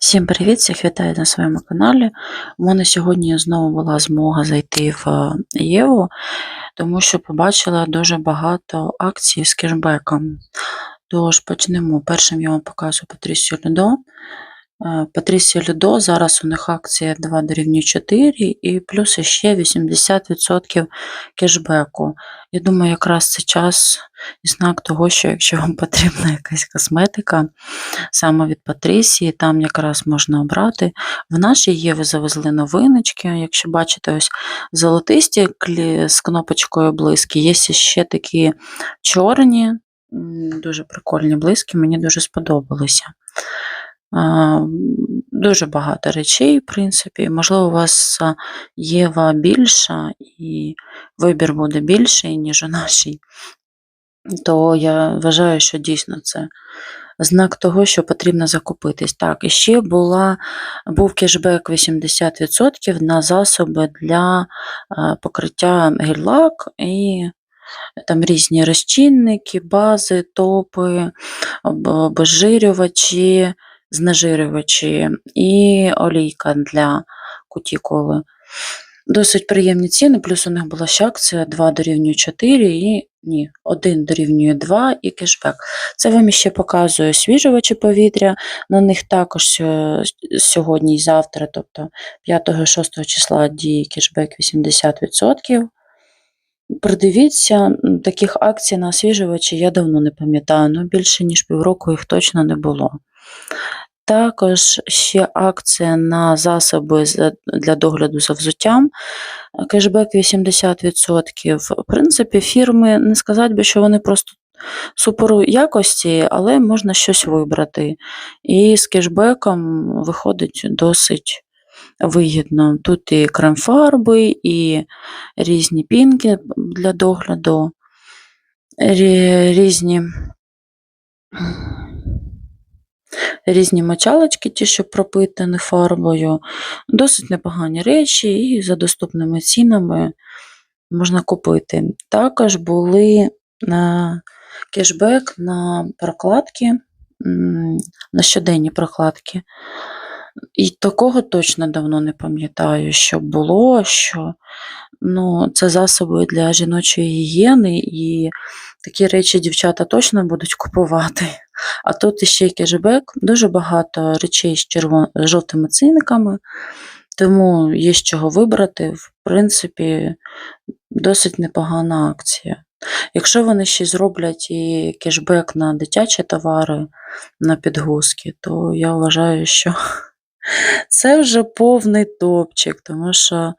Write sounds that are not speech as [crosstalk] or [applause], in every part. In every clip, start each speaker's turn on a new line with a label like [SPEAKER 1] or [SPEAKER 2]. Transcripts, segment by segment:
[SPEAKER 1] Всім привіт! Всіх вітаю на своєму каналі. У мене сьогодні знову була змога зайти в е, Єву, тому що побачила дуже багато акцій з кешбеком. Тож почнемо. Першим я вам показую Патрісію Людо. Е, Патрісія Людо, зараз у них акція 2 дорівнює 4 і плюс ще 80% кешбеку. Я думаю, якраз це час і знак того, що якщо вам потрібна якась косметика, саме від Патрісії, там якраз можна обрати. В нашій Єві завезли новиночки. Якщо бачите, ось золотисті з кнопочкою блиски, є ще такі чорні, дуже прикольні блиски, мені дуже сподобалися. Дуже багато речей, в принципі. Можливо, у вас Єва більша і вибір буде більший, ніж у нашій. То я вважаю, що дійсно це знак того, що потрібно закупитись. Так, і ще була, був кешбек 80% на засоби для покриття гель-лак і там різні розчинники, бази, топи, об- обезжирювачі, знежирювачі і олійка для кутікули. Досить приємні ціни, плюс у них була ще акція 2 дорівнює 4 і ні, 1 дорівнює 2 і кешбек. Це вам ще показує освіжувачі повітря. На них також е, сьогодні і завтра, тобто 5-6 числа діє кешбек 80%. Придивіться, таких акцій на освіжувачі я давно не пам'ятаю, ну більше ніж півроку їх точно не було. Також ще акція на засоби для догляду за взуттям. Кешбек 80%. В принципі, фірми не сказати би, що вони просто супер якості, але можна щось вибрати. І з кешбеком виходить досить вигідно. Тут і крем-фарби, і різні пінки для догляду, різні. Різні мочалочки, ті, що пропитані фарбою, досить непогані речі, і за доступними цінами можна купити. Також були на кешбек на прокладки, на щоденні прокладки. І такого точно давно не пам'ятаю, що було, що ну, це засоби для жіночої гігієни, і такі речі дівчата точно будуть купувати. А тут іще кешбек, дуже багато речей з червон... жовтими циниками, тому є з чого вибрати. В принципі, досить непогана акція. Якщо вони ще зроблять і кешбек на дитячі товари, на підгузки, то я вважаю, що це вже повний топчик, тому що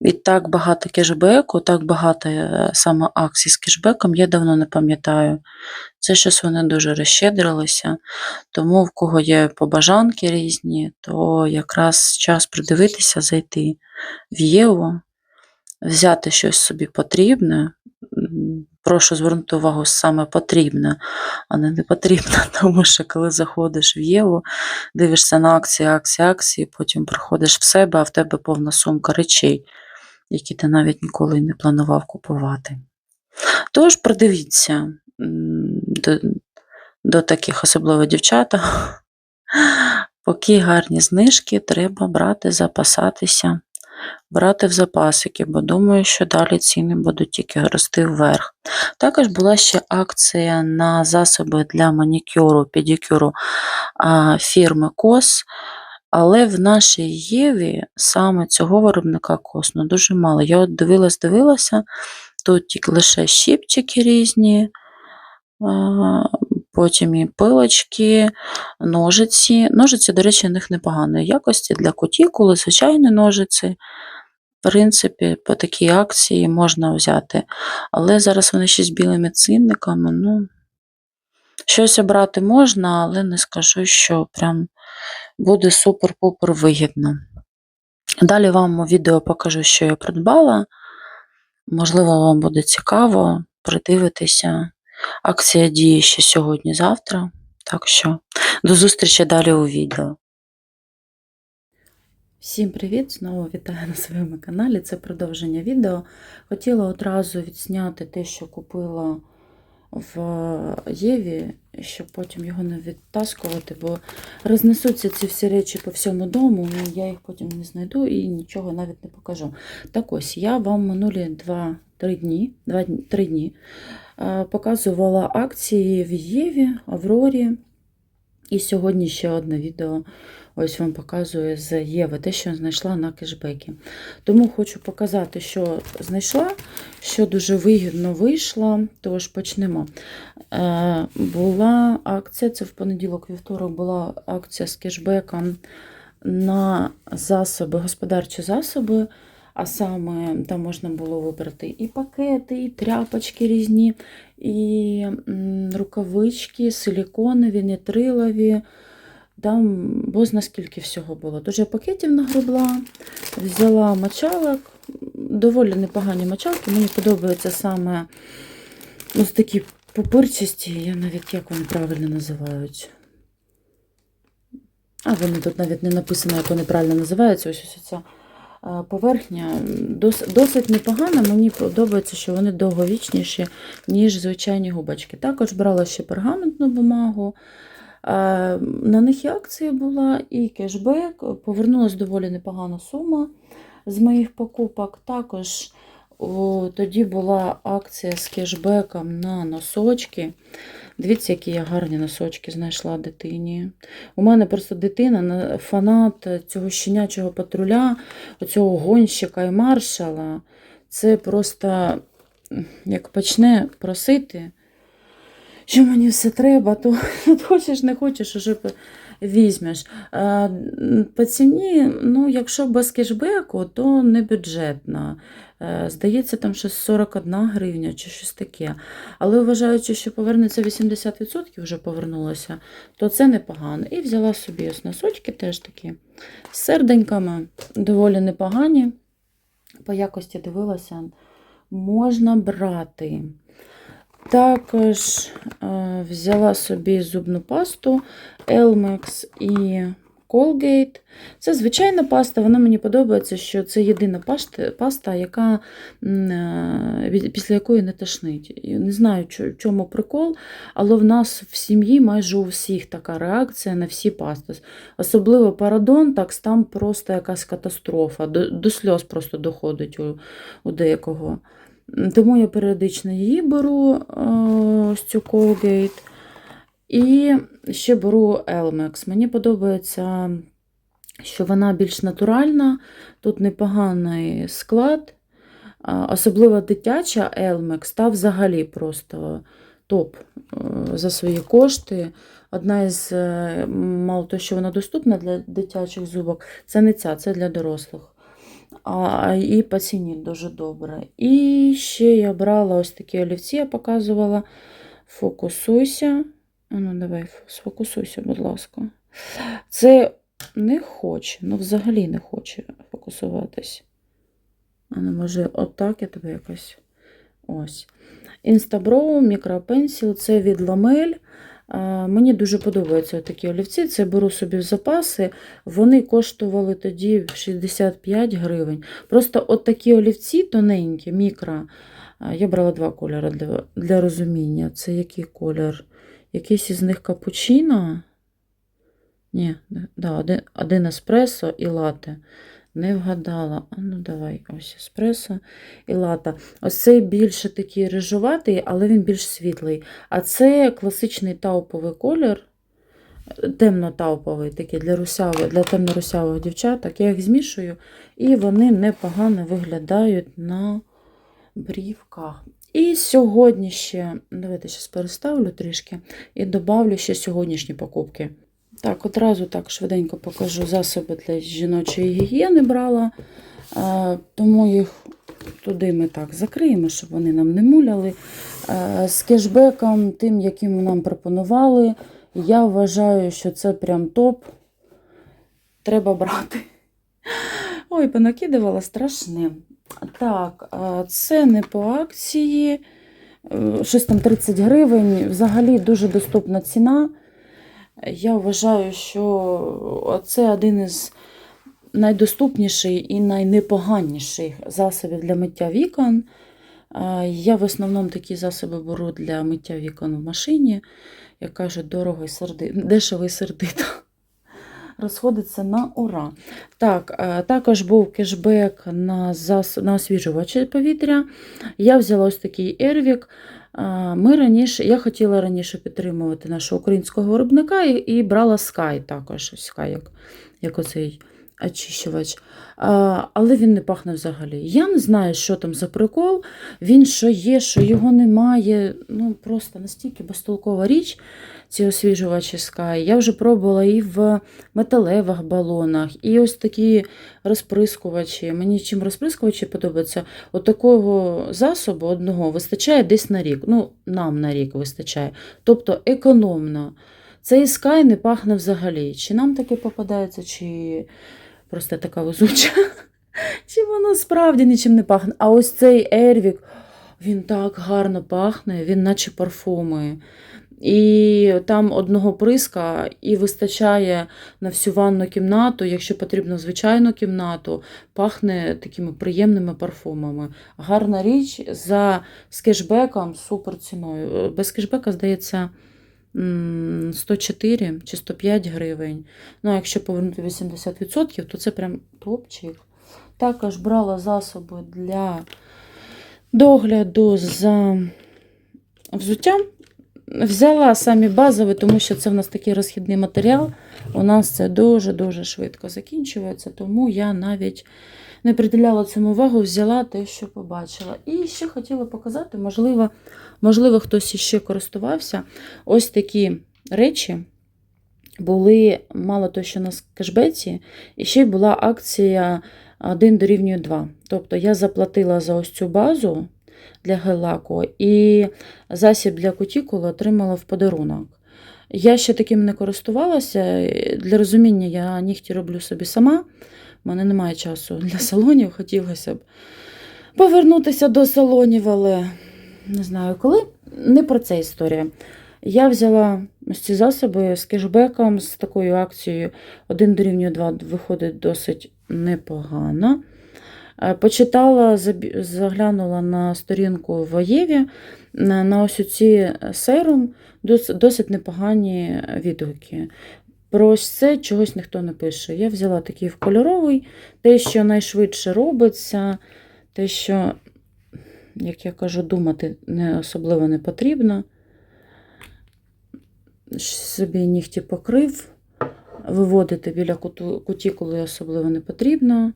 [SPEAKER 1] і так багато кешбеку, так багато е, саме акцій з кешбеком, я давно не пам'ятаю. Це щось вони дуже розщедрилися. Тому в кого є побажанки різні, то якраз час придивитися, зайти в Єву, взяти щось собі потрібне. Прошу звернути увагу саме потрібне, а не не потрібне, [laughs] тому що коли заходиш в Єву, дивишся на акції, акції, акції, потім приходиш в себе, а в тебе повна сумка речей, які ти навіть ніколи не планував купувати. Тож придивіться до, до таких, особливо дівчата. [laughs] Поки гарні знижки, треба брати, запасатися, брати в запасики, бо думаю, що далі ціни будуть тільки рости вверх. Також була ще акція на засоби для манікюру, педикюру фірми Кос. Але в нашій Єві саме цього виробника кос ну, дуже мало. Я от дивилась, дивилася, тут тільки лише щіпчики різні, потім і пилочки, ножиці. Ножиці, до речі, у них непоганої якості для кутікули, звичайні ножиці. В принципі, по такій акції можна взяти. Але зараз вони ще з білими цінниками. Ну, щось обрати можна, але не скажу, що прям буде супер-пупер вигідно. Далі вам у відео покажу, що я придбала. Можливо, вам буде цікаво придивитися. Акція діє ще сьогодні-завтра. Так що до зустрічі далі у відео. Всім привіт! Знову вітаю на своєму каналі. Це продовження відео. Хотіла одразу відзняти те, що купила в Єві, щоб потім його не відтаскувати, бо рознесуться ці всі речі по всьому дому, і я їх потім не знайду і нічого навіть не покажу. Так ось, я вам минулі 2-3 дні, 2-3 дні е, показувала акції в Єві, Аврорі. І сьогодні ще одне відео ось вам показує з Єви, те, що знайшла на кешбекі. Тому хочу показати, що знайшла, що дуже вигідно вийшло. Тож почнемо. Е, була акція, це в понеділок, вівторок була акція з кешбеком на засоби, господарчі засоби. А саме там можна було вибрати і пакети, і тряпочки різні, і рукавички, силіконові, нітрилові. Там бозна скільки всього було. Я пакетів нагребла, взяла мочалок, доволі непогані мочалки. Мені подобаються саме ось такі пупирчасті, я навіть як вони правильно називають. А вони тут навіть не написано, як вони правильно називаються. Ось ось ця е, поверхня дос- досить непогана. Мені подобається, що вони довговічніші, ніж звичайні губочки. Також брала ще пергаментну бумагу. Е, На них і акція була, і кешбек. Повернулася доволі непогана сума з моїх покупок. Також о, тоді була акція з кешбеком на носочки. Дивіться, які я гарні носочки знайшла дитині. У мене просто дитина фанат цього щенячого патруля, оцього гонщика і маршала. Це просто як почне просити, що мені все треба, то [laughs] хочеш, не хочеш, уже візьмеш. По ціні, ну, якщо без кешбеку, то не бюджетна. Е, Здається, там щось 41 гривня чи щось таке. Але вважаючи, що повернеться 80% вже повернулося, то це непогано. І взяла собі ось носочки теж такі з серденьками, доволі непогані. По якості дивилася, можна брати. Також е, взяла собі зубну пасту Elmex і Colgate. Це звичайна паста, вона мені подобається, що це єдина паста, яка, е, після якої не тошнить. Не знаю, в чому прикол, але в нас в сім'ї майже у всіх така реакція на всі пасти. Особливо парадонтакс, там просто якась катастрофа. До, до сльоз просто доходить у, у деякого. Тому я періодично її беру, е, ось цю Colgate. І ще беру Elmex. Мені подобається, що вона більш натуральна, тут непоганий склад. Особливо дитяча Elmex, та взагалі просто топ е, за свої кошти. Одна із, е, мало того, що вона доступна для дитячих зубок, це не ця, це для дорослих. А, і по ціні дуже добре. І ще я брала ось такі олівці, я показувала. Фокусуйся. Ну, давай, сфокусуйся, будь ласка. Це не хоче, ну взагалі не хоче фокусуватись. А ну, може, отак я тебе якось. Ось. Instabrow, мікропенсіл, це від Ламель. А, Мені дуже подобаються такі олівці. Це беру собі в запаси. Вони коштували тоді 65 гривень. Просто от такі олівці тоненькі, мікро. Я брала два кольори для, для розуміння. Це який колір? Якийсь із них капучино. Ні, да, один, один еспресо і лате. Не вгадала. А ну давай, ось еспресо і лата. Ось цей більше такий рижуватий, але він більш світлий. А це класичний тауповий колір, темно-тауповий, такий для русявих, для темно-русявих дівчаток. Я їх змішую, і вони непогано виглядають на брівках. І сьогодні ще, давайте зараз переставлю трішки і добавлю ще сьогоднішні покупки. Так, одразу так швиденько покажу засоби для жіночої гігієни брала, е, тому їх туди ми так закриємо, щоб вони нам не муляли. Е, З кешбеком, тим, яким нам пропонували, я вважаю, що це прям топ. Треба брати. Ой, понакидувала страшне. Так, це не по акції. е, Щось там 30 гривень. Взагалі дуже доступна ціна. Я вважаю, що це один із найдоступніших і найнепоганіших засобів для миття вікон. Я в основному такі засоби беру для миття вікон в машині. Як кажуть, дорого і сердито, дешево і сердито. Розходиться на ура. Так, також був кешбек на, зас... на освіжувачі повітря. Я взяла ось такий Ервік. Ми раніше, я хотіла раніше підтримувати нашого українського виробника і, і брала Sky також. Sky, як, як оцей очищувач. Але він не пахне взагалі. Я не знаю, що там за прикол. Він що є, що його немає. Ну, просто настільки безтолкова річ, ці освіжувачі Sky. Я вже пробувала і в металевих балонах, і ось такі розприскувачі. Мені чим розприскувачі подобаються, от такого засобу одного вистачає десь на рік. Ну, нам на рік вистачає. Тобто економно. Цей Sky не пахне взагалі. Чи нам таке попадається, чи просто така везуча. [laughs] Чи воно справді нічим не пахне. А ось цей Ервік, він так гарно пахне, він наче парфуми. І там одного приска і вистачає на всю ванну кімнату, якщо потрібно звичайну кімнату, пахне такими приємними парфумами. Гарна річ за з кешбеком, супер ціною. Без кешбека, здається, 104 чи 105 гривень. Ну, а якщо повернути 80%, то це прям топчик. Також брала засоби для догляду за взуттям. Взяла самі базові, тому що це в нас такий розхідний матеріал. У нас це дуже-дуже швидко закінчується, тому я навіть не приділяла цьому увагу, взяла те, що побачила. І ще хотіла показати, можливо, можливо, хтось іще користувався. Ось такі речі були мало того, що на кешбеці, і ще й була акція 1 дорівнює 2. Тобто я заплатила за ось цю базу для гель-лаку і засіб для кутікули отримала в подарунок. Я ще таким не користувалася. Для розуміння, я нігті роблю собі сама. У мене немає часу для салонів. Хотілося б повернутися до салонів, але не знаю коли. Не про це історія. Я взяла ось ці засоби з кешбеком, з такою акцією 1 дорівнює 2 виходить досить непогано. Е, Почитала, заглянула на сторінку в Аєві на, на ось ці серум, досить, непогані відгуки. Про ось це чогось ніхто не пише. Я взяла такий в кольоровий, те, що найшвидше робиться, те, що, як я кажу, думати не особливо не потрібно. Собі нігті покрив, виводити біля куту- кутікули особливо не потрібно.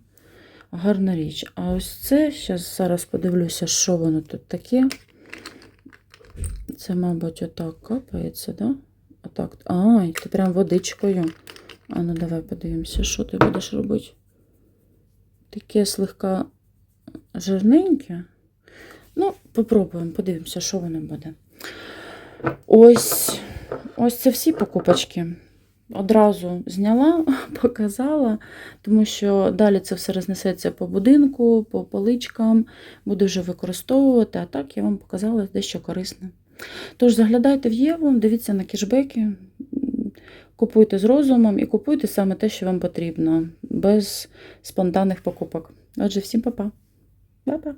[SPEAKER 1] Гарна річ. А ось це, зараз, зараз подивлюся, що воно тут таке. Це, мабуть, отак капається, да? Отак. Ай, ти прям водичкою. А ну давай подивимося, що ти будеш робити. Таке слегка жирненьке. Ну, попробуємо, подивимося, що воно буде. Ось, ось це всі покупочки. Одразу зняла, [laughs] показала, тому що далі це все рознесеться по будинку, по поличкам, буду вже використовувати, а так я вам показала дещо корисне. Тож заглядайте в Єву, дивіться на кешбеки, купуйте з розумом і купуйте саме те, що вам потрібно, без спонтанних покупок. Отже, всім па-па. Па-па.